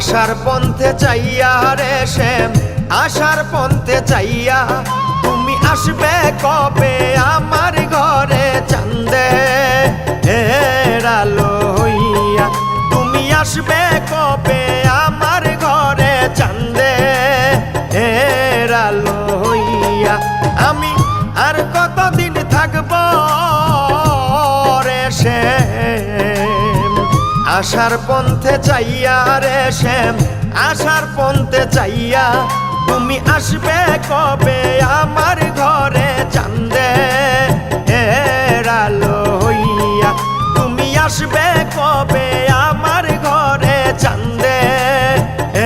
আশার পন্থে চাইয়া রে শ্যাম, আশার পন্থে চাইয়া তুমি আসবে কবে আমার ঘরে চান্দে? হেরালো হইয়া তুমি আসবে কবে আমার ঘরে চান্দে? হেরালো হইয়া আমি আর কতদিন আশার পন্থে চাইয়া রে শ্যাম, আশার পন্থে চাইয়া তুমি আসবে কবে আমার ঘরে চান্দে এরালো হইয়া? তুমি আসবে কবে আমার ঘরে চান্দে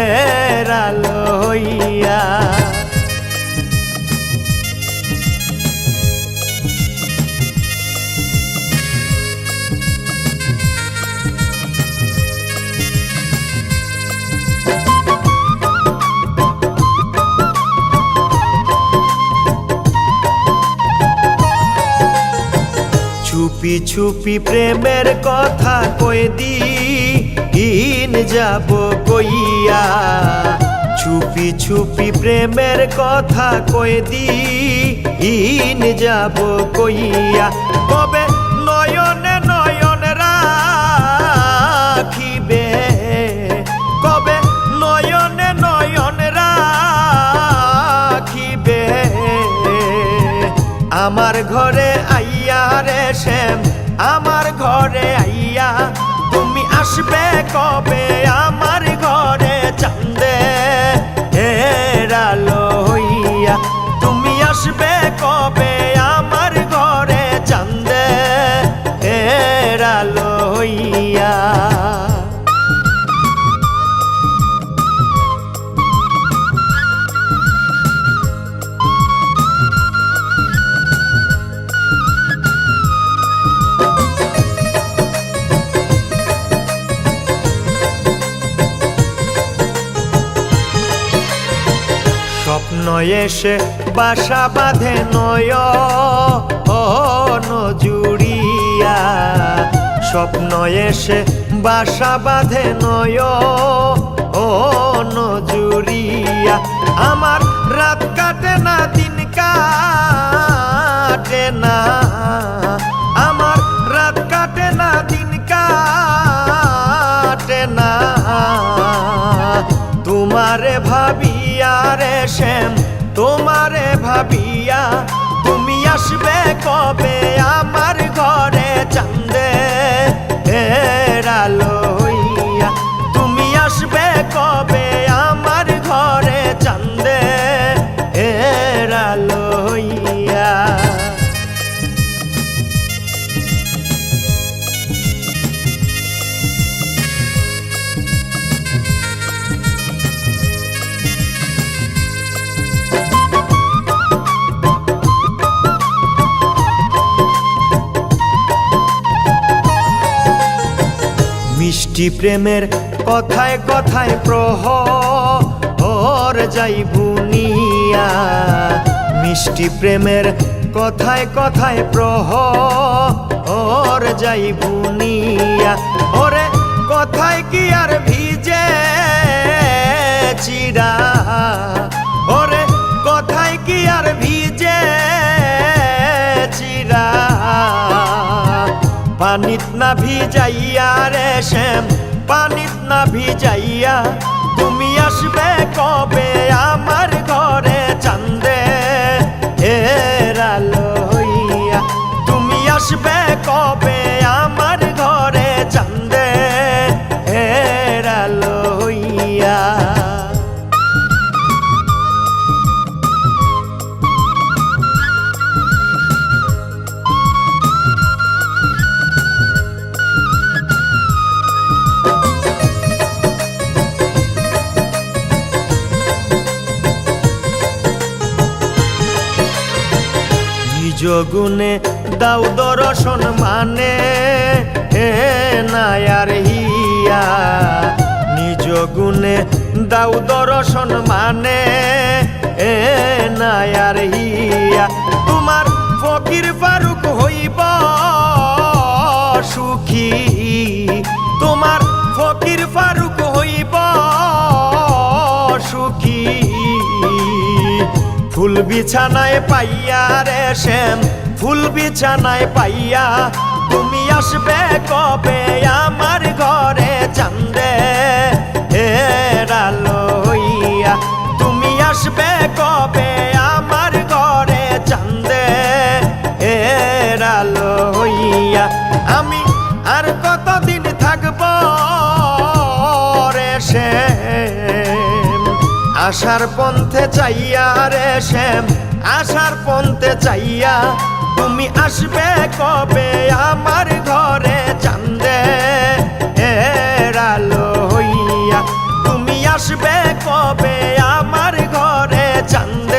এরালো হইয়া? চুপি চুপি প্রেমের কথা কই দি? ইন যাব কইয়া। চুপি চুপি প্রেমের কথা কই দি? ইন যাব কইয়া। কবে নয়নে নয়ন রাখিবে? কবে নয়নে নয়ন রাখিবে? আমার ঘরে আইয়া রে শ্যাম আমার ঘরে আইয়া তুমি আসবে কবে? আমার এসে বাসা বাঁধে নয় জুড়িয়া। স্বপ্ন এসে বাসা বাঁধে নয় জুড়িয়া। আমার রাত কাটে না, দিন কাটে না। আমার রাত কাটে না, দিন কাটে না। তোমারে ভাবিয়া রে শ্যাম তোমারে ভাবিয়া তুমি আসবে কবে? আমার ঘরে চান্দে হেরালো মিষ্টি প্রেমের কথায় কথায় প্রহর যাই বুনিয়া। মিষ্টি প্রেমের কথায় কথায় প্রহর যাই বুনিয়া। ওরে, কথায় কি আর ভিজে চিরা? ওরে, কথায় কি আর ভিজে চিরা? পানিত না ভিজাইয়া রে না ভিজাইয়া তুমি আসবে কবে আমার ঘরে চান্দে হেরাল হইয়া তুমি আসবে কবে নিজ দাউ দর্শন মানে। হে নায়ার হিয়া, নিজ গুণে দাও দর্শন মানে। হে নায়ার হিয়া ফুল বিছানায় পাইয়া রে শ্যাম, ফুল বিছানায় পাইয়া তুমি আসবে কবে আমার ঘরে চান্দে? হেরালো হইয়া, তুমি আসবে কবে আমার ঘরে চান্দে? হেরালো হইয়া, আমি আর আশার পন্থে চাইয়া রে শ্যাম, আশার পন্থে চাইয়া তুমি আসবে কবে আমার ঘরে চান্দে? এরালো হইয়া তুমি আসবে কবে আমার ঘরে চান্দে?